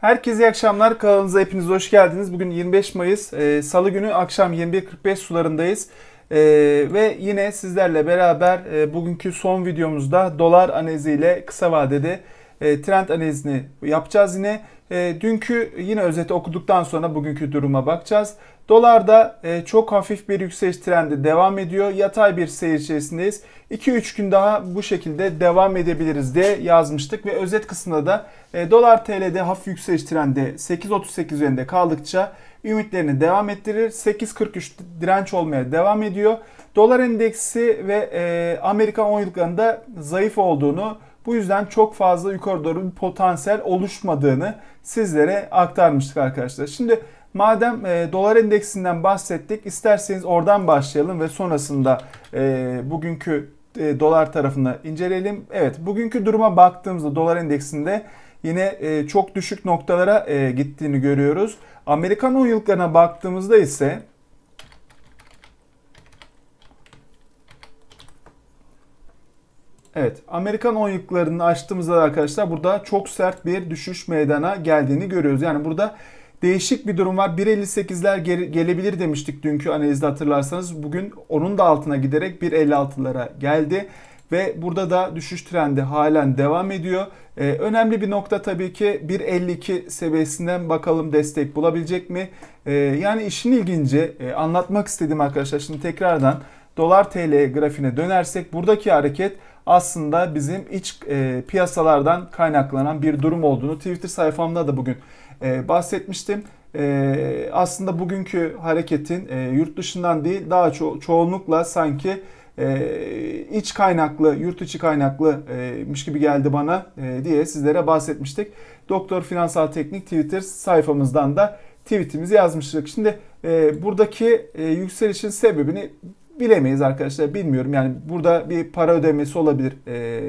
Herkese iyi akşamlar. Kanalımıza hepiniz hoş geldiniz. Bugün 25 Mayıs, e, Salı günü akşam 21.45 sularındayız. E, ve yine sizlerle beraber e, bugünkü son videomuzda dolar analiziyle kısa vadede e, trend analizini yapacağız yine. E, dünkü yine özeti okuduktan sonra bugünkü duruma bakacağız. Dolarda e, çok hafif bir yükseliş trendi devam ediyor. Yatay bir seyir içerisindeyiz. 2-3 gün daha bu şekilde devam edebiliriz diye yazmıştık ve özet kısmında da e, dolar TL'de hafif yükseliş trendi 8.38 üzerinde kaldıkça ümitlerini devam ettirir. 8.43 direnç olmaya devam ediyor. Dolar endeksi ve e, Amerikan 10 yıllıklarında zayıf olduğunu bu yüzden çok fazla yukarı doğru bir potansiyel oluşmadığını sizlere aktarmıştık arkadaşlar. Şimdi madem e, dolar endeksinden bahsettik isterseniz oradan başlayalım ve sonrasında e, bugünkü e, dolar tarafını inceleyelim. Evet bugünkü duruma baktığımızda dolar endeksinde yine e, çok düşük noktalara e, gittiğini görüyoruz. Amerikan 10 yıllıklarına baktığımızda ise Evet, Amerikan 10 yıllıklarını açtığımızda arkadaşlar burada çok sert bir düşüş meydana geldiğini görüyoruz. Yani burada değişik bir durum var. 1.58'ler gelebilir demiştik dünkü analizde hatırlarsanız. Bugün onun da altına giderek 1.56'lara geldi. Ve burada da düşüş trendi halen devam ediyor. Ee, önemli bir nokta tabii ki 1.52 seviyesinden bakalım destek bulabilecek mi? Ee, yani işin ilginci e, anlatmak istediğim arkadaşlar şimdi tekrardan dolar TL grafiğine dönersek buradaki hareket aslında bizim iç e, piyasalardan kaynaklanan bir durum olduğunu Twitter sayfamda da bugün e, bahsetmiştim. E, aslında bugünkü hareketin e, yurt dışından değil daha ço- çoğunlukla sanki e, iç kaynaklı, yurt içi kaynaklımış gibi geldi bana e, diye sizlere bahsetmiştik. Doktor Finansal Teknik Twitter sayfamızdan da tweetimizi yazmıştık. Şimdi e, buradaki e, yükselişin sebebini bilemeyiz arkadaşlar. Bilmiyorum yani burada bir para ödemesi olabilir. E,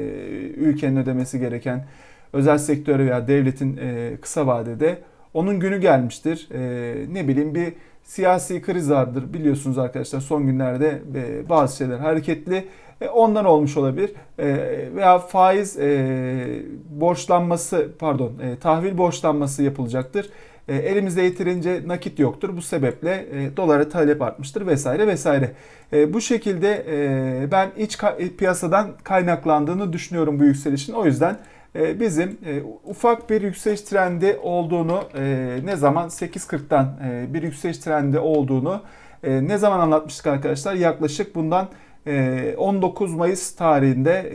ülkenin ödemesi gereken özel sektöre veya devletin e, kısa vadede. Onun günü gelmiştir. E, ne bileyim bir siyasi kriz vardır biliyorsunuz arkadaşlar son günlerde e, bazı şeyler hareketli. E, ondan olmuş olabilir. E, veya faiz e, borçlanması pardon e, tahvil borçlanması yapılacaktır. E, elimizde yeterince nakit yoktur. Bu sebeple e, dolara talep artmıştır vesaire vesaire. E, bu şekilde e, ben iç ka- piyasadan kaynaklandığını düşünüyorum bu yükselişin. O yüzden e, bizim e, ufak bir yükseliş trendi olduğunu e, ne zaman 8.40'dan e, bir yükseliş trendi olduğunu e, ne zaman anlatmıştık arkadaşlar? Yaklaşık bundan 19 Mayıs tarihinde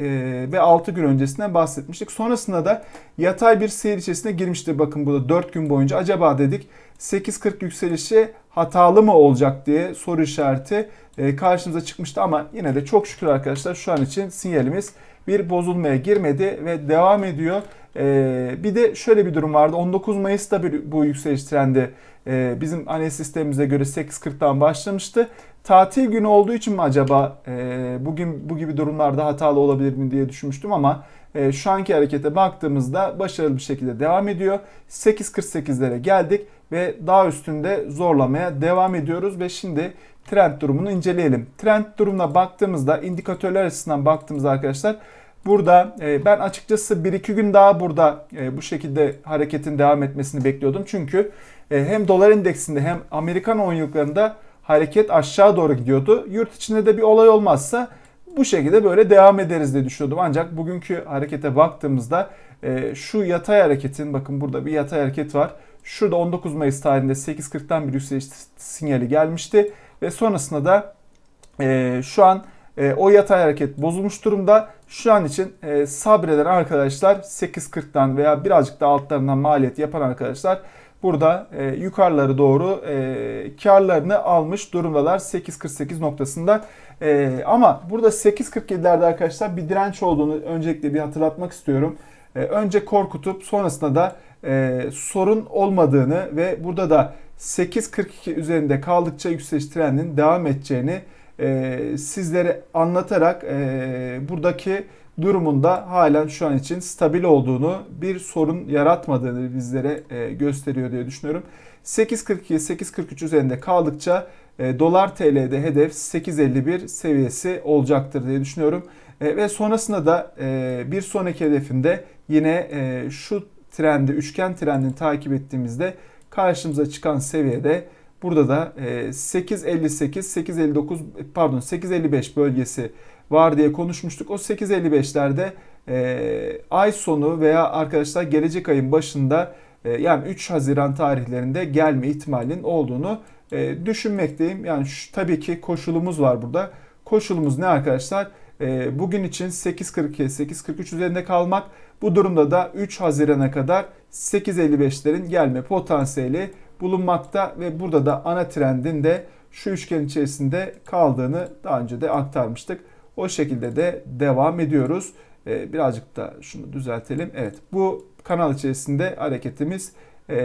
ve 6 gün öncesinden bahsetmiştik. Sonrasında da yatay bir seyir içerisine girmişti. Bakın burada 4 gün boyunca acaba dedik 8.40 yükselişi hatalı mı olacak diye soru işareti karşımıza çıkmıştı ama yine de çok şükür arkadaşlar şu an için sinyalimiz bir bozulmaya girmedi ve devam ediyor. bir de şöyle bir durum vardı. 19 Mayıs'ta bir, bu yükseliş trendi bizim analiz sistemimize göre 8.40'dan başlamıştı tatil günü olduğu için mi acaba e, bugün bu gibi durumlarda hatalı olabilir mi diye düşünmüştüm ama e, şu anki harekete baktığımızda başarılı bir şekilde devam ediyor. 8.48'lere geldik ve daha üstünde zorlamaya devam ediyoruz ve şimdi trend durumunu inceleyelim. Trend durumuna baktığımızda indikatörler açısından baktığımızda arkadaşlar Burada e, ben açıkçası 1-2 gün daha burada e, bu şekilde hareketin devam etmesini bekliyordum. Çünkü e, hem dolar endeksinde hem Amerikan 10 yıllarında hareket aşağı doğru gidiyordu. Yurt içinde de bir olay olmazsa bu şekilde böyle devam ederiz diye düşünüyordum. Ancak bugünkü harekete baktığımızda e, şu yatay hareketin bakın burada bir yatay hareket var. Şurada 19 Mayıs tarihinde 8.40'tan bir yükseliş sinyali gelmişti. Ve sonrasında da e, şu an e, o yatay hareket bozulmuş durumda. Şu an için e, sabreden arkadaşlar 8.40'dan veya birazcık da altlarından maliyet yapan arkadaşlar burada e, yukarıları doğru e, karlarını almış durumdalar 8.48 noktasında. E, ama burada 8.47'lerde arkadaşlar bir direnç olduğunu öncelikle bir hatırlatmak istiyorum. E, önce korkutup sonrasında da e, sorun olmadığını ve burada da 8.42 üzerinde kaldıkça yükseliş trendinin devam edeceğini e, sizlere anlatarak e, buradaki durumunda halen şu an için stabil olduğunu, bir sorun yaratmadığını bizlere e, gösteriyor diye düşünüyorum. 8.42-8.43 üzerinde kaldıkça e, dolar TL'de hedef 8.51 seviyesi olacaktır diye düşünüyorum. E, ve sonrasında da bir sonraki hedefinde yine şu trendi, üçgen trendini takip ettiğimizde karşımıza çıkan seviyede burada da e, 8.58, 8.59 pardon 8.55 bölgesi var diye konuşmuştuk. O 8.55'lerde e, ay sonu veya arkadaşlar gelecek ayın başında e, yani 3 Haziran tarihlerinde gelme ihtimalinin olduğunu e, düşünmekteyim. Yani şu, tabii ki koşulumuz var burada. Koşulumuz ne arkadaşlar? E, bugün için 8.42, 8.43 üzerinde kalmak. Bu durumda da 3 Haziran'a kadar 8.55'lerin gelme potansiyeli bulunmakta ve burada da ana trendin de şu üçgen içerisinde kaldığını daha önce de aktarmıştık. O şekilde de devam ediyoruz. Ee, birazcık da şunu düzeltelim. Evet bu kanal içerisinde hareketimiz e,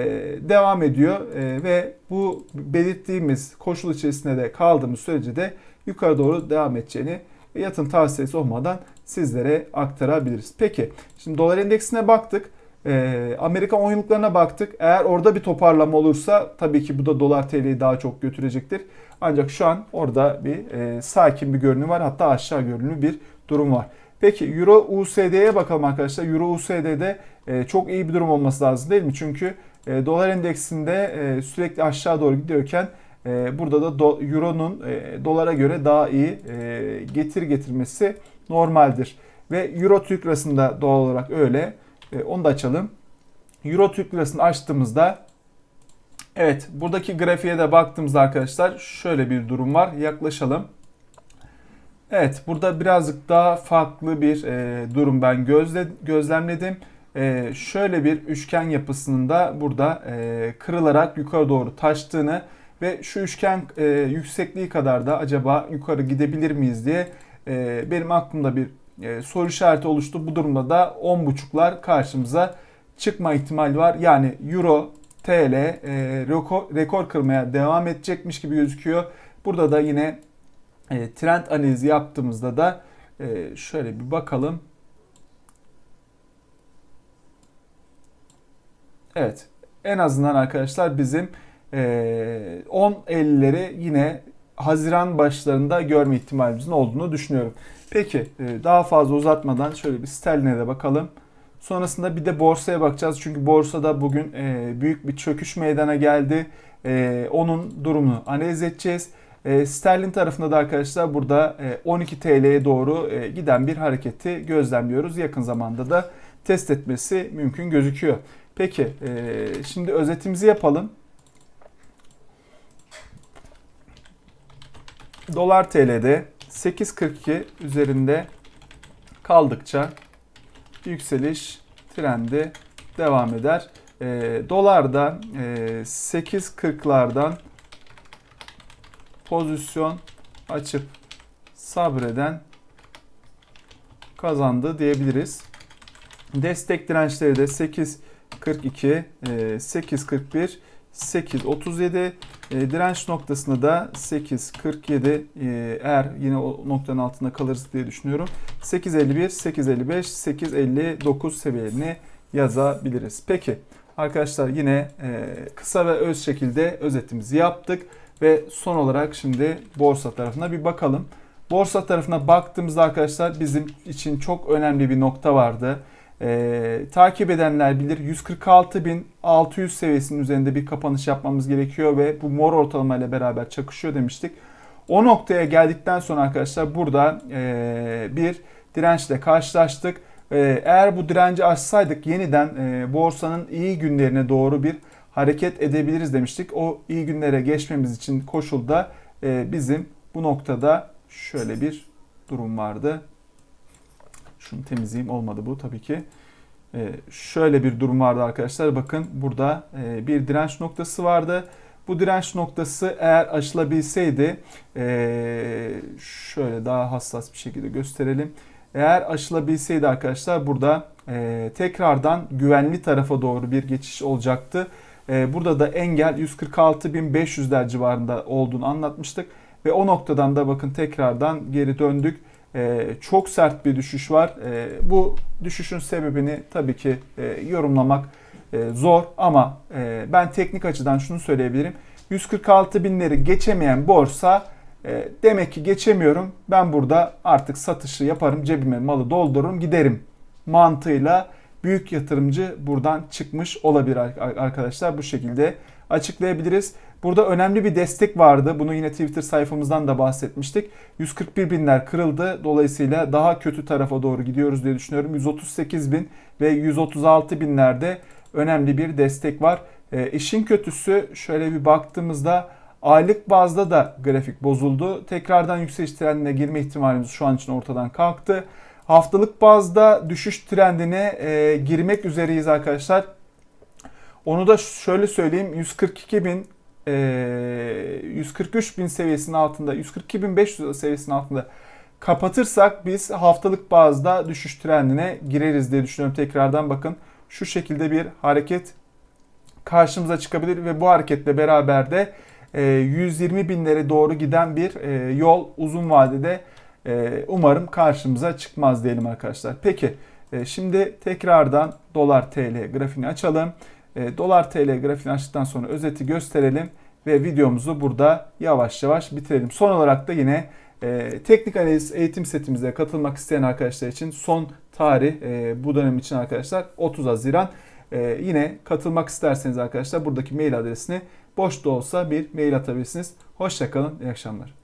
devam ediyor e, ve bu belirttiğimiz koşul içerisinde de kaldığımız sürece de yukarı doğru devam edeceğini yatın tavsiyesi olmadan sizlere aktarabiliriz. Peki şimdi dolar endeksine baktık. E, Amerika 10 yıllıklarına baktık. Eğer orada bir toparlama olursa tabii ki bu da dolar TL'yi daha çok götürecektir. Ancak şu an orada bir e, sakin bir görünüm var. Hatta aşağı görünümlü bir durum var. Peki Euro USD'ye bakalım arkadaşlar. Euro USD'de e, çok iyi bir durum olması lazım değil mi? Çünkü e, dolar endeksinde e, sürekli aşağı doğru gidiyorken e, burada da do, Euro'nun e, dolara göre daha iyi e, getir getirmesi normaldir. Ve Euro Türk lirasında doğal olarak öyle. E, onu da açalım. Euro Türk lirasını açtığımızda Evet buradaki grafiğe de baktığımızda arkadaşlar şöyle bir durum var. Yaklaşalım. Evet burada birazcık daha farklı bir e, durum ben gözle, gözlemledim. E, şöyle bir üçgen yapısının da burada e, kırılarak yukarı doğru taştığını ve şu üçgen e, yüksekliği kadar da acaba yukarı gidebilir miyiz diye e, benim aklımda bir e, soru işareti oluştu. Bu durumda da 10.5'lar karşımıza çıkma ihtimali var. Yani Euro, TL e, rekor, rekor kırmaya devam edecekmiş gibi gözüküyor. Burada da yine e, trend analizi yaptığımızda da e, şöyle bir bakalım. Evet en azından arkadaşlar bizim 10.50'leri yine Haziran başlarında görme ihtimalimizin olduğunu düşünüyorum. Peki e, daha fazla uzatmadan şöyle bir sterline de bakalım. Sonrasında bir de borsaya bakacağız. Çünkü borsada bugün e, büyük bir çöküş meydana geldi. E, onun durumunu analiz edeceğiz. Sterlin tarafında da arkadaşlar burada e, 12 TL'ye doğru giden bir hareketi gözlemliyoruz. Yakın zamanda da test etmesi mümkün gözüküyor. Peki şimdi özetimizi yapalım. Dolar TL'de 8.42 üzerinde kaldıkça yükseliş trendi devam eder. E, dolarda e, 8.40'lardan pozisyon açıp sabreden kazandı diyebiliriz. Destek dirençleri de 8.42, 8.41, 8.37 direnç noktasında da 8.47 e, eğer yine o noktanın altında kalırız diye düşünüyorum. 8.51, 8.55, 8.59 seviyelerini yazabiliriz. Peki arkadaşlar yine e, kısa ve öz şekilde özetimizi yaptık. Ve son olarak şimdi borsa tarafına bir bakalım. Borsa tarafına baktığımızda arkadaşlar bizim için çok önemli bir nokta vardı. Ee, takip edenler bilir 146.600 seviyesinin üzerinde bir kapanış yapmamız gerekiyor ve bu mor ortalama ile beraber çakışıyor demiştik. O noktaya geldikten sonra arkadaşlar burada e, bir dirençle karşılaştık. E, eğer bu direnci aşsaydık yeniden e, borsanın iyi günlerine doğru bir hareket edebiliriz demiştik. O iyi günlere geçmemiz için koşulda e, bizim bu noktada şöyle bir durum vardı. Şunu temizleyeyim olmadı bu tabii ki. E, şöyle bir durum vardı arkadaşlar. Bakın burada e, bir direnç noktası vardı. Bu direnç noktası eğer aşılabilseydi şöyle daha hassas bir şekilde gösterelim. Eğer aşılabilseydi arkadaşlar burada tekrardan güvenli tarafa doğru bir geçiş olacaktı. Ee, burada da engel 146.500'ler civarında olduğunu anlatmıştık. Ve o noktadan da bakın tekrardan geri döndük. Ee, çok sert bir düşüş var. Ee, bu düşüşün sebebini tabii ki e, yorumlamak e, zor ama e, ben teknik açıdan şunu söyleyebilirim. 146 binleri geçemeyen borsa demek ki geçemiyorum. Ben burada artık satışı yaparım, cebime malı doldururum, giderim mantığıyla büyük yatırımcı buradan çıkmış olabilir ar- arkadaşlar. Bu şekilde açıklayabiliriz. Burada önemli bir destek vardı. Bunu yine Twitter sayfamızdan da bahsetmiştik. 141 binler kırıldı. Dolayısıyla daha kötü tarafa doğru gidiyoruz diye düşünüyorum. 138 bin ve 136 binlerde önemli bir destek var. E, işin kötüsü şöyle bir baktığımızda aylık bazda da grafik bozuldu. Tekrardan yükseliş trendine girme ihtimalimiz şu an için ortadan kalktı. Haftalık bazda düşüş trendine e, girmek üzereyiz arkadaşlar. Onu da şöyle söyleyeyim 142 bin e, 143 bin seviyesinin altında 142 bin 500 seviyesinin altında kapatırsak biz haftalık bazda düşüş trendine gireriz diye düşünüyorum. Tekrardan bakın şu şekilde bir hareket karşımıza çıkabilir ve bu hareketle beraber de e, 120 binlere doğru giden bir yol uzun vadede umarım karşımıza çıkmaz diyelim arkadaşlar. Peki şimdi tekrardan dolar TL grafiğini açalım. E, dolar TL grafiğini açtıktan sonra özeti gösterelim ve videomuzu burada yavaş yavaş bitirelim. Son olarak da yine e, teknik analiz eğitim setimize katılmak isteyen arkadaşlar için son tarih e, bu dönem için arkadaşlar 30 Haziran. E, yine katılmak isterseniz arkadaşlar buradaki mail adresine boş da olsa bir mail atabilirsiniz. Hoşçakalın, iyi akşamlar.